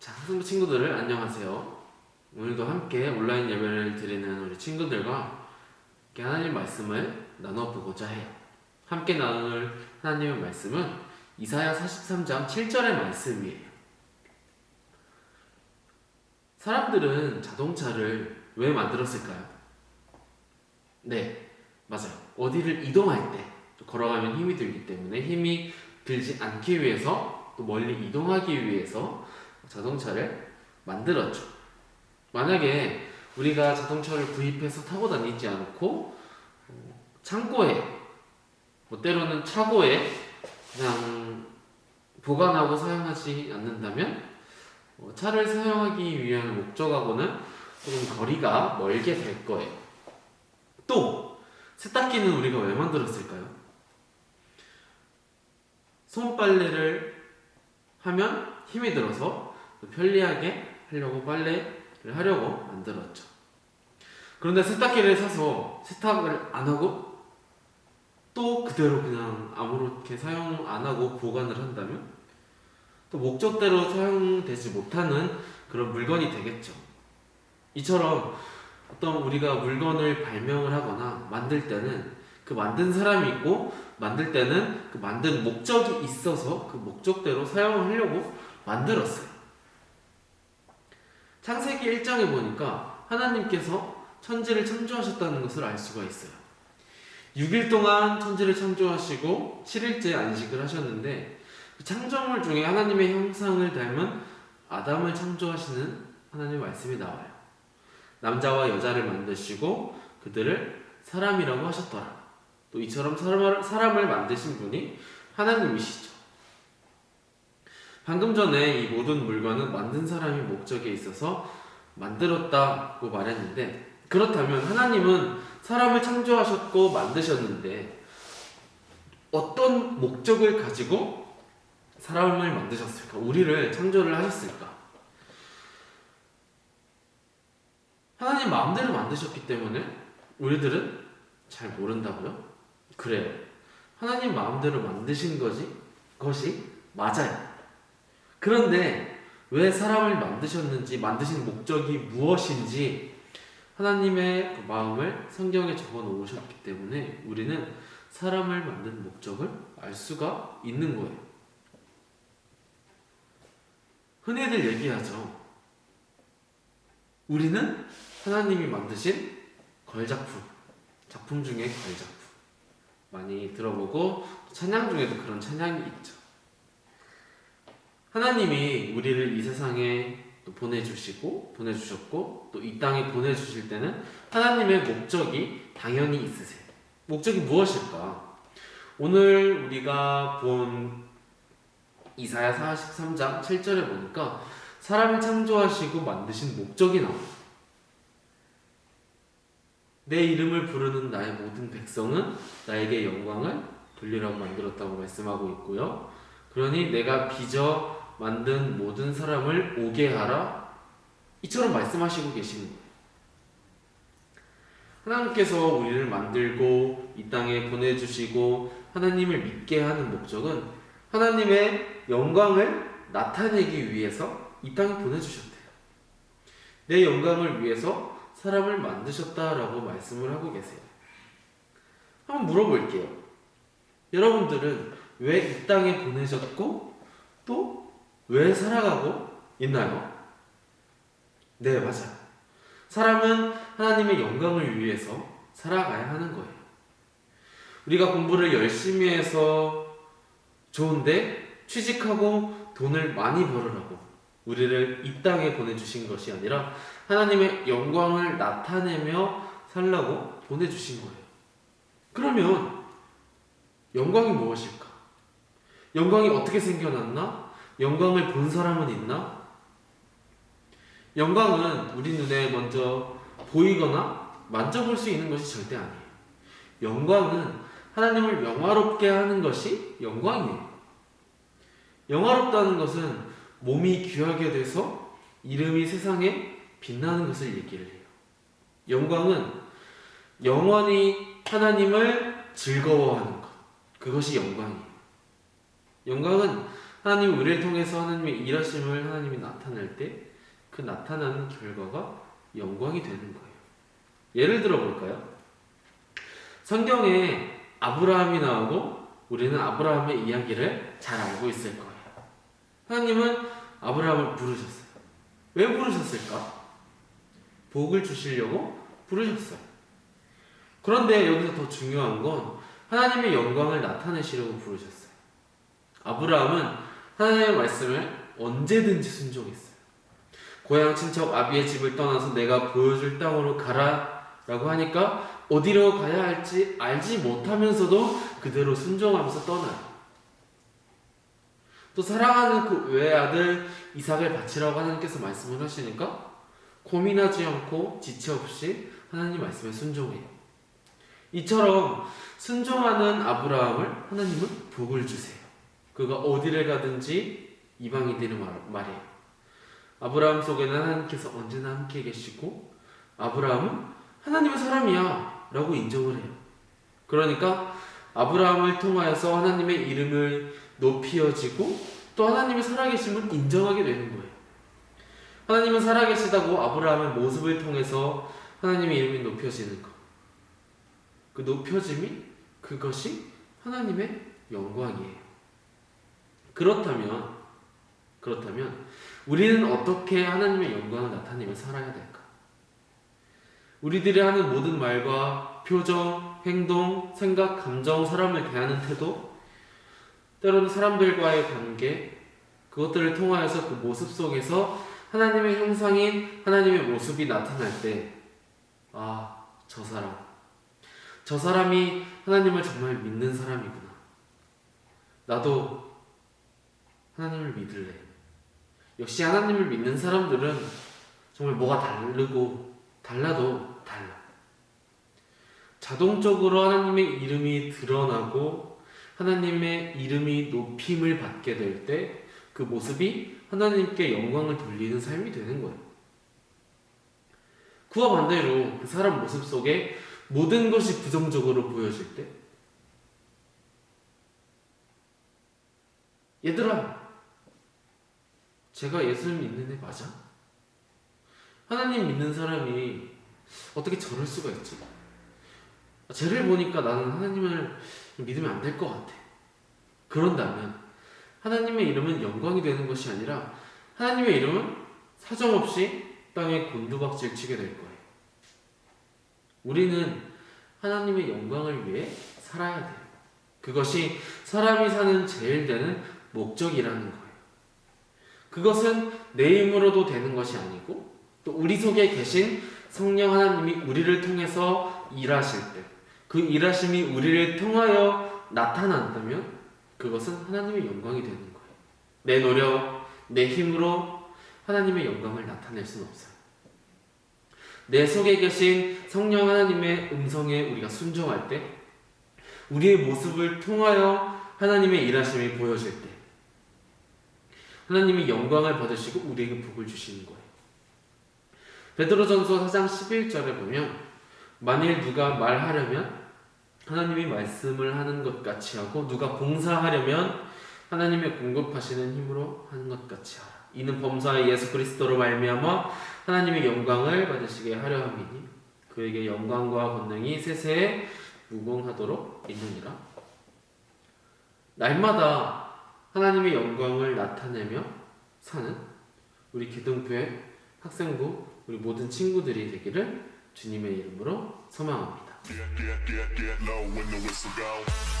자, 학생부 친구들을 안녕하세요. 오늘도 함께 온라인 예배를 드리는 우리 친구들과 함께 하나님 말씀을 나눠보고자 해요. 함께 나눌 하나님의 말씀은 이사야 43장 7절의 말씀이에요. 사람들은 자동차를 왜 만들었을까요? 네, 맞아요. 어디를 이동할 때 걸어가면 힘이 들기 때문에 힘이 들지 않기 위해서 또 멀리 이동하기 위해서 자동차를 만들었죠. 만약에 우리가 자동차를 구입해서 타고 다니지 않고 어, 창고에 뭐 때로는 차고에 그냥 보관하고 사용하지 않는다면 어, 차를 사용하기 위한 목적하고는 조금 거리가 멀게 될 거예요. 또 세탁기는 우리가 왜 만들었을까요? 손빨래를 하면 힘이 들어서 편리하게 하려고 빨래를 하려고 만들었죠. 그런데 세탁기를 사서 세탁을 안 하고 또 그대로 그냥 아무렇게 사용 안 하고 보관을 한다면 또 목적대로 사용되지 못하는 그런 물건이 되겠죠. 이처럼 어떤 우리가 물건을 발명을 하거나 만들 때는 그 만든 사람이 있고 만들 때는 그 만든 목적이 있어서 그 목적대로 사용하려고 만들었어요. 창세기 1장에 보니까 하나님께서 천지를 창조하셨다는 것을 알 수가 있어요. 6일 동안 천지를 창조하시고 7일째 안식을 하셨는데 그 창조물 중에 하나님의 형상을 닮은 아담을 창조하시는 하나님의 말씀이 나와요. 남자와 여자를 만드시고 그들을 사람이라고 하셨더라. 또 이처럼 사람을, 사람을 만드신 분이 하나님이시죠. 방금 전에 이 모든 물건은 만든 사람이 목적에 있어서 만들었다고 말했는데 그렇다면 하나님은 사람을 창조하셨고 만드셨는데 어떤 목적을 가지고 사람을 만드셨을까? 우리를 창조를 하셨을까? 하나님 마음대로 만드셨기 때문에 우리들은 잘 모른다고요? 그래요. 하나님 마음대로 만드신 거지, 것이 맞아요. 그런데 왜 사람을 만드셨는지, 만드신 목적이 무엇인지 하나님의 그 마음을 성경에 적어 놓으셨기 때문에 우리는 사람을 만든 목적을 알 수가 있는 거예요. 흔히들 얘기하죠. 우리는 하나님이 만드신 걸작품, 작품 중에 걸작품. 많이 들어보고 찬양 중에도 그런 찬양이 있죠. 하나님이 우리를 이 세상에 또 보내주시고 보내주셨고 또 이 땅에 보내주실 때는 하나님의 목적이 당연히 있으세요. 목적이 무엇일까? 오늘 우리가 본 이사야 43장 7절에 보니까 사람을 창조하시고 만드신 목적이 나옵니다. 내 이름을 부르는 나의 모든 백성은 나에게 영광을 돌리라고 만들었다고 말씀하고 있고요. 그러니 내가 빚어 만든 모든 사람을 오게 하라. 이처럼 말씀하시고 계시는. 하나님께서 우리를 만들고 이 땅에 보내주시고 하나님을 믿게 하는 목적은 하나님의 영광을 나타내기 위해서 이 땅에 보내주셨대요. 내 영광을 위해서 사람을 만드셨다라고 말씀을 하고 계세요. 한번 물어볼게요. 여러분들은 왜 이 땅에 보내셨고 또 왜 살아가고 있나요? 네, 맞아요. 사람은 하나님의 영광을 위해서 살아가야 하는 거예요. 우리가 공부를 열심히 해서 좋은데 취직하고 돈을 많이 벌으라고 우리를 이 땅에 보내주신 것이 아니라 하나님의 영광을 나타내며 살라고 보내주신 거예요. 그러면 영광이 무엇일까? 영광이 어떻게 생겨났나? 영광을 본 사람은 있나? 영광은 우리 눈에 먼저 보이거나 만져볼 수 있는 것이 절대 아니에요. 영광은 하나님을 영화롭게 하는 것이 영광이에요. 영화롭다는 것은 몸이 귀하게 돼서 이름이 세상에 빛나는 것을 얘기를 해요. 영광은 영원히 하나님을 즐거워하는 것. 그것이 영광이에요. 영광은 하나님 우리를 통해서 하나님의 일하심을 하나님이 나타낼 때 그 나타나는 결과가 영광이 되는 거예요. 예를 들어 볼까요? 성경에 아브라함이 나오고 우리는 아브라함의 이야기를 잘 알고 있을 거예요. 하나님은 아브라함을 부르셨어요. 왜 부르셨을까? 복을 주시려고 부르셨어요. 그런데 여기서 더 중요한 건 하나님의 영광을 나타내시려고 부르셨어요. 아브라함은 하나님의 말씀을 언제든지 순종했어요. 고향 친척 아비의 집을 떠나서 내가 보여줄 땅으로 가라 라고 하니까 어디로 가야 할지 알지 못하면서도 그대로 순종하면서 떠나요. 또 사랑하는 그 외아들 이삭을 바치라고 하나님께서 말씀을 하시니까 고민하지 않고 지체 없이 하나님 말씀에 순종해요. 이처럼 순종하는 아브라함을 하나님은 복을 주세요. 그가 어디를 가든지 이방인들이 말- 말해요. 아브라함 속에는 하나님께서 언제나 함께 계시고 아브라함은 하나님의 사람이야 라고 인정을 해요. 그러니까 아브라함을 통하여서 하나님의 이름을 높이어지고 또 하나님의 살아계심을 인정하게 되는 거예요. 하나님은 살아계시다고 아브라함의 모습을 통해서 하나님의 이름이 높여지는 것. 그 높여짐이 그것이 하나님의 영광이에요. 그렇다면 그렇다면 우리는 어떻게 하나님의 영광을 나타내며 살아야 될까? 우리들이 하는 모든 말과 표정, 행동, 생각, 감정, 사람을 대하는 태도, 때로는 사람들과의 관계, 그것들을 통하여서 그 모습 속에서 하나님의 형상인 하나님의 모습이 나타날 때, 아, 저 사람. 저 사람이 하나님을 정말 믿는 사람이구나. 나도 하나님을 믿을래. 역시 하나님을 믿는 사람들은 정말 뭐가 다르고 달라도 달라. 자동적으로 하나님의 이름이 드러나고 하나님의 이름이 높임을 받게 될 때 그 모습이 하나님께 영광을 돌리는 삶이 되는 거예요. 그와 반대로 그 사람 모습 속에 모든 것이 부정적으로 보여질 때 얘들아 제가 예수를 믿는 애 맞아? 하나님 믿는 사람이 어떻게 저럴 수가 있지? 쟤를 보니까 나는 하나님을 믿으면 안 될 것 같아. 그런다면 하나님의 이름은 영광이 되는 것이 아니라 하나님의 이름은 사정없이 땅에 곤두박질 치게 될 거예요. 우리는 하나님의 영광을 위해 살아야 돼요. 그것이 사람이 사는 제일 되는 목적이라는 거예요. 그것은 내 힘으로도 되는 것이 아니고 또 우리 속에 계신 성령 하나님이 우리를 통해서 일하실 때 그 일하심이 우리를 통하여 나타난다면 그것은 하나님의 영광이 되는 거예요. 내 노력, 내 힘으로 하나님의 영광을 나타낼 수는 없어요. 내 속에 계신 성령 하나님의 음성에 우리가 순종할 때 우리의 모습을 통하여 하나님의 일하심이 보여질 때 하나님이 영광을 받으시고 우리에게 복을 주시는 거예요. 베드로전서 4장 11절에 보면 만일 누가 말하려면 하나님이 말씀을 하는 것 같이 하고 누가 봉사하려면 하나님의 공급하시는 힘으로 하는 것 같이 하라. 이는 범사의 예수 그리스도로 말미암아 하나님의 영광을 받으시게 하려 함이니 그에게 영광과 권능이 세세에 무궁하도록 있느니라. 날마다 하나님의 영광을 나타내며 사는 우리 기둥교회 학생부 우리 모든 친구들이 되기를 주님의 이름으로 소망합니다. Get, get, get, get low when the whistle go.